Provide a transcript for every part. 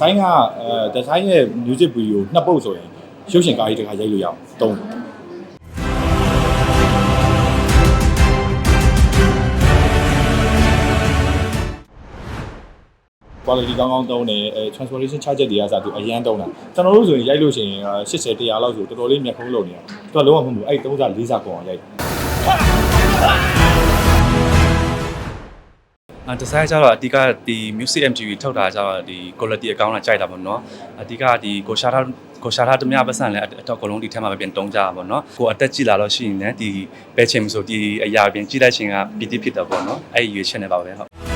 ဆိုင်းကအဲဒီဇိုင်းရဲ့ music video နှစ်ပုတ်ဆိုရင်ရုပ်ရှင်ကားကြီးတစ်ခါရိုက်လို့ရအောင်တုံး quality ကောင်းကောင်းတုံးတယ်အဲ transformation charge တွေကစားသူအရန်တုံးတာကျွန်တော်တို့ဆိုရင်ရိုက်လို့ရှိရင်80 100လောက်ဆိုတော်တော်လေးမြတ်ခုံးလုံးနေတာသူကလုံးဝမဟုတ်ဘူးအဲ့3စား4စားကုန်အောင်ရိုက် အဒီဇိုင်းကျတော့အဓိကဒီ music MTV ထုတ်တာကျတော့ဒီ quality အကောင်းတာကြိုက်တာပေါ့နော်အဓိကဒီကိုရှာထားကိုရှာထားတမရပတ်စံလည်းအတော့အကုန်လုံးဒီထဲမှာပဲပြန်တုံးကြတာပေါ့နော်ကိုအတက်ကြည့်လာတော့ရှိရင်လည်းဒီပဲချင်ဆိုဒီအရာပြန်ကြည့်လိုက်ချင်းကပီတိဖြစ်တာပေါ့နော်အဲ့ဒီရွေးချက်နေပါပဲဟုတ်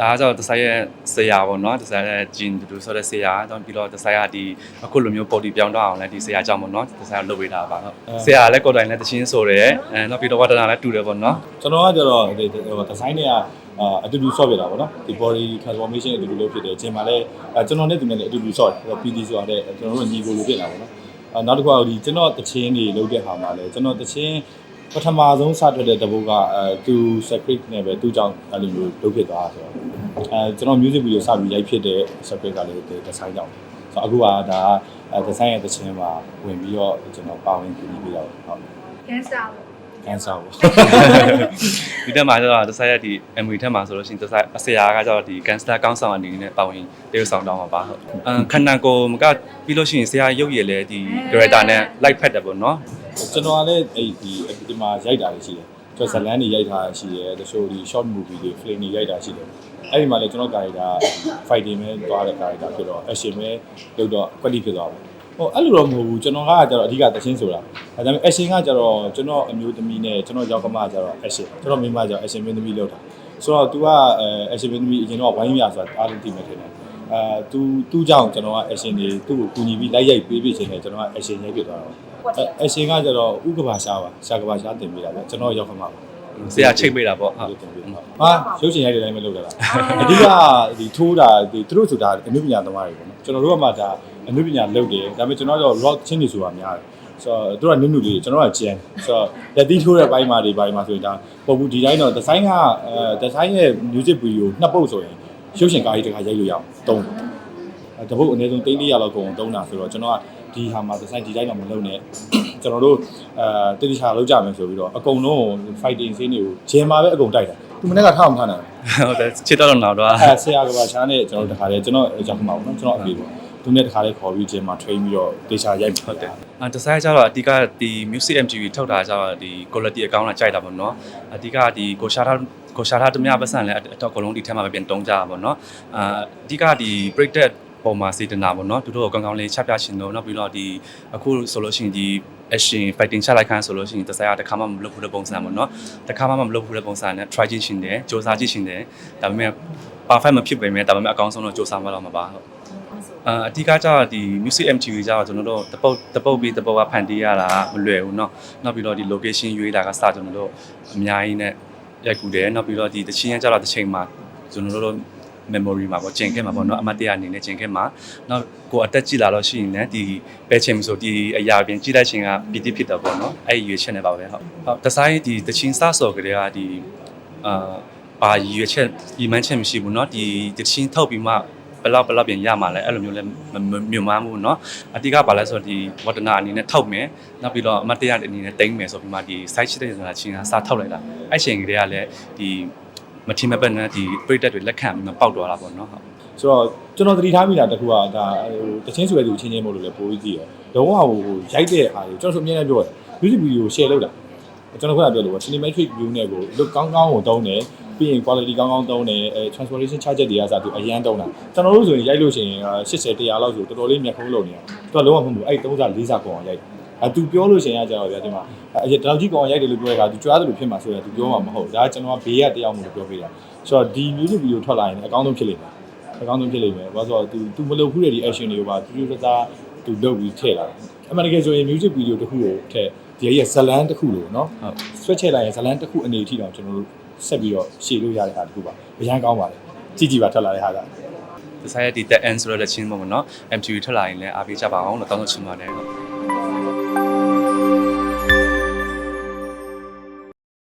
ဒါကကြောင့်ဒီဇိုင်းရဲ့ဆရာပေါ့နော်ဒီဇိုင်းရဲ့ဂျင်တူဆိုတဲ့ဆရာတော့ပြီးတော့ဒီဇိုင်းကဒီအခုလိုမျိုးပေါ်တီပြောင်းတော့အောင်လဲဒီဆရာကြောင့်ပေါ့နော်ဒီဇိုင်းကိုလုပ်ပေးတာပါဟုတ်ဆရာကလည်းကိုယ်တိုင်လည်းတချင်းဆိုတယ်အဲနောက်ပြီးတော့ဝတ္တနာလည်းတူတယ်ပေါ့နော်ကျွန်တော်ကကျတော့ဒီ design တွေကအာအတူတူ solve ပြတာပေါ့နော်ဒီ body transformation အတူတူလုပ်ဖြစ်တယ်အချိန်မှာလည်းအဲကျွန်တော်နဲ့သူနဲ့လည်းအတူတူ solve တယ် PD ဆိုတာတဲ့ကျွန်တော်တို့ညီကိုလိုဖြစ်တာပေါ့နော်အဲနောက်တစ်ခုကဒီကျွန်တော်တချင်းတွေလုပ်တဲ့ဟာမှာလည်းကျွန်တော်တချင်း ပထမဆုံးစထွက်တဲ့တပုတ်ကအဲသူ secret နဲ့ပဲသူ့ကြောင့်အဲ့လိုမျိုးလုပ်ဖြစ်သွားတာဆိုတော့အဲကျွန်တော် music video စပြီးရိုက်ဖြစ်တဲ့ secret ကလည်း design ကြောင့်ဆိုတော့အခုကဒါအဲ design ရဲ့တချင်းမှာဝင်ပြီးတော့ကျွန်တော်ပါဝင်ကြည့်ပြီးတော့ဟုတ် cancer ပေါ့ cancer ပေါ့ဒီတက်မှာကျတော့ဒီဇိုင်းရဲ့ဒီ MV ထက်မှာဆိုလို့ရှိရင်ဒီဇိုင်းအဆရာကကျတော့ဒီ gangster ကောင်းဆောင်အနေနဲ့ပါဝင်တရုပ်ဆောင်တော့မှာပါဟုတ်အမ်ခန္ဓာကိုယ်မကပြီးလို့ရှိရင်ဆရာရုပ်ရည်လည်းဒီ character နဲ့ light ဖက်တယ်ပေါ့နော် ကျွန်တော်ကလည်းအဲ့ဒီဒီမှာရိုက်တာတွေရှိတယ်ကျွန်တော်ဇလန်းတွေရိုက်တာရှိတယ်တချို့ဒီ short movie တွေ film တွေရိုက်တာရှိတယ်အဲ့ဒီမှာလည်းကျွန်တော်ကာရီတာ fighting ပဲသွားတဲ့ကာရီတာဖြစ်တော့ action ပဲလုပ်တော့ quality ဖြစ်သွားတယ်ဟိုအဲ့လိုတော့မဟုတ်ဘူးကျွန်တော်ကကျတော့အဓိကသချင်းဆိုတာဒါပေမဲ့ action ကကျတော့ကျွန်တော်အမျိုးသမီးနဲ့ကျွန်တော်ယောက်ကမကျတော့ action ကျွန်တော်မိန်းမကျတော့ action မင်းသမီးလုပ်တာဆိုတော့ तू ကအဲ action မင်းသမီးအရင်တော့ဝိုင်းမြဆိုတာအားလုံးသိမှထင်တယ် အဲ तू သူ့ကြောင့်ကျွန်တော်က action တွေသူ့ကိုကူညီပြီးလိုက်ရိုက်ပေးပြချင်တယ်ကျွန်တော်က action ရိုက်ဖြစ်သွားတော့အရှင်ကကျတော့ဥက္ကဘာရှားပါရှားကဘာရှားတင်ပေးတာဗျကျွန်တော်ရောက်ခမှာပါဆရာချိတ်ပေးတာပေါ့ဟုတ်တင်ပေးတာဟာရုပ်ရှင်ရိုက်တဲ့အတိုင်းပဲလုပ်တာလားအဓိကဒီထိုးတာဒီသူတို့ဆိုတာအနုပညာသမားတွေပေါ့နော်ကျွန်တော်တို့ကမှဒါအနုပညာလုပ်တယ်ဒါပေမဲ့ကျွန်တော်ကတော့ rock ချင်းတွေဆိုတာများတယ်ဆိုတော့သူတို့ကနုနုလေးကျွန်တော်ကကျန်ဆိုတော့လက်သီးထိုးတဲ့ဘိုင်းမှာတွေဘိုင်းမှာဆိုရင်ဒါပုံဘူးဒီတိုင်းတော့ဒီဇိုင်းကအဲဒီဇိုင်းရဲ့ music video နှစ်ပုတ်ဆိုရင် ရုပ်ရှင်ကားကြီးတစ်ခါရိုက်လို့ရအောင်တုံးအဲတပုတ်အနည်းဆုံး300လောက်ကုန်တုံးတာဆိုတော့ကျွန်တော်ကဒီဟာမှာဒီဇိုင်းဒီတိုင်းတော့မလုပ်နဲ့ကျွန်တော်တို့အဲတိတိကျကျလောက်ကြမယ်ဆိုပြီးတော့အကုန်လုံး fighting scene တွေကိုဂျင်မှာပဲအကုန်တိုက်တာသူမနေ့ကထားအောင်ထားတယ်ဟုတ်တယ်ချစ်တော့တော့တော့အဲဆရာကပါရှားနဲ့ကျွန်တော်တို့တခါလေကျွန်တော်ရောက်မှာပေါ့နော်ကျွန်တော်အဖေပေါ့ သူနဲ့တခါလေခေါ်ပြီးဂျင်မှာ train ပြီးတော့တေချာရိုက်ဟုတ်တယ်အဒီဇိုင်းကျတော့အဓိကဒီ music MTV ထုတ်တာကျတော့ဒီ quality အကောင်းတာကြိုက်တာပေါ့နော်အဓိကဒီကိုရှာထားကိုရှာထားတမရပတ်စံလည်းအတော့အကုန်လုံးဒီထဲမှာပဲပြန်တုံးကြတာပေါ့နော်အာအဓိကဒီ break that ပုံမှာစေတနာပေါ့နော်သူတို့ကောင်းကောင်းလေးချပြရှင်လို့နောက်ပြီးတော့ဒီအခုဆိုလို့ရှိရင်ဒီ action fighting ချလိုက်ခန်းဆိုလို့ရှိရင်တစားရတစ်ခါမှမလုပ်ဘူးတဲ့ပုံစံပေါ့နော်တစ်ခါမှမလုပ်ဘူးတဲ့ပုံစံနဲ့ try ကြည့်ရှင်တယ်စူးစမ်းကြည့်ရှင်တယ်ဒါပေမဲ့ perfect မဖြစ်ပေမဲ့ဒါပေမဲ့အကောင်းဆုံးတော့စူးစမ်းမှတော့မှာပါဟုတ် အာအဓိကကျတော့ဒီ music MTV ကျတော့ကျွန်တော်တို့တပုတ်တပုတ်ပြီးတပုတ်ကဖန်တီးရတာမလွယ်ဘူးเนาะနောက်ပြီးတော့ဒီ location ရွေးတာကစကျွန်တော်တို့အများကြီးနဲ့ရိုက်ကူတယ်နောက်ပြီးတော့ဒီတချင်းကကျတော့တစ်ချိန်မှာကျွန်တော်တို့ memory မှာပေါ့ကျင်ခဲ့မှာပေါ့เนาะအမတ်တရအနေနဲ့ကျင်ခဲ့မှာနောက်ကိုအတက်ကြည့်လာတော့ရှိရင်လည်းဒီပဲချင်ဆိုဒီအရာပြင်ကြည့်လိုက်ချင်းကပီတိဖြစ်တာပေါ့เนาะအဲ့ဒီရွေးချက်နေပါပဲဟုတ်ဟုတ်ဒီဇိုင်းဒီတချင်းစဆော်ကလေးကဒီအာပါရွေးချက်ဒီမှန်းချက်မရှိဘူးเนาะဒီတချင်းထုတ်ပြီးမှ ဘယ်လောက်ဘယ်လောက်ပြန်ရမှာလဲအဲ့လိုမျိုးလဲမြုံမှန်းမှုเนาะအတိကဘာလဲဆိုတော့ဒီဝတ္တနာအနေနဲ့ထောက်မယ်နောက်ပြီးတော့အမတ်တရားအနေနဲ့တိမ့်မယ်ဆိုပြီးမှဒီ site ရှိတဲ့ဆိုတာချင်းကစာထောက်လိုက်တာအဲ့ချိန်ကလေးကလည်းဒီမထီမပတ်နဲ့ဒီပြိတက်တွေလက်ခံပြီးမှပေါက်သွားတာပေါ့เนาะဟုတ် ဆိုတော့ကျွန်တော်သတိထားမိတာတခုကဒါဟိုတချင်းဆိုတဲ့သူချင်းချင်းမို့လို့လည်းပိုပြီးကြည့်ရတော့ဟိုရိုက်တဲ့အားတွေကျွန်တော်ဆိုအမြဲတမ်းပြောတယ် music video share လုပ်တာကျွန်တော်ခုနပြောလို့ပေါ့ cinematic view နဲ့ကို look ကောင်းကောင်းကိုတုံးတယ် ပြီးရင် quality ကောင်းကောင်းတုံးတယ်အဲ transformation charge တွေကစားသူအရန်တုံးတာကျွန်တော်တို့ဆိုရင်ရိုက်လို့ရှိရင်80 100လောက်ဆိုတော်တော်လေးမြတ်ခုံးလုံးနေတာသူကလုံးဝမဟုတ်ဘူးအဲ့3စား4စားကုန်အောင်ရိုက်အဲသူပြောလို့ရှိရင်ကကျွန်တော်ဗျာဒီမှာအဲတလောက်ကြီးကောင်ရိုက်တယ်လို့ပြောတဲ့အခါသူကြွားတယ်လို့ဖြစ်မှာဆိုရင်သူပြောမှာမဟုတ်ဒါကကျွန်တော်ကဘေးကတယောက်မို့လို့ပြောပေးတာဆိုတော့ဒီ music video ထွက်လာရင်အကောင်းဆုံးဖြစ်လိမ့်မယ် အကောင်းဆုံးဖြစ်လိမ့်မယ်။ဘာလို့ဆိုတော့ तू तू မလုပ်ဘူးတဲ့ဒီ action တွေကိုပါ तू တူတူသား तू လုပ်ပြီးထည့်လာတယ်။အမှန်တကယ်ဆိုရင် music video တစ်ခုကိုထည့်ဒီရဲ့ဇလန်းတစ်ခုလို့နော် ဟုတ် ။ switch ချလိုက်ရင်ဇလန်းတစ်ခုအနေအထိတောင်ကျွန်တော်တို့ ဆက်ပြီးတော့ရှေ့လို့ရတဲ့ဟာတစ်ခုပါ။အရန်ကောင်းပါလေ။ကြည့်ကြည့်ပါထွက်လာတဲ့ဟာက Society that end ဆိုတဲ့ချင်းပေါ့နော် MTV ထွက်လာရင်လည်းအားပေးကြပါအောင်လို့တောင်းဆိုချင်ပါတယ်ဟုတ်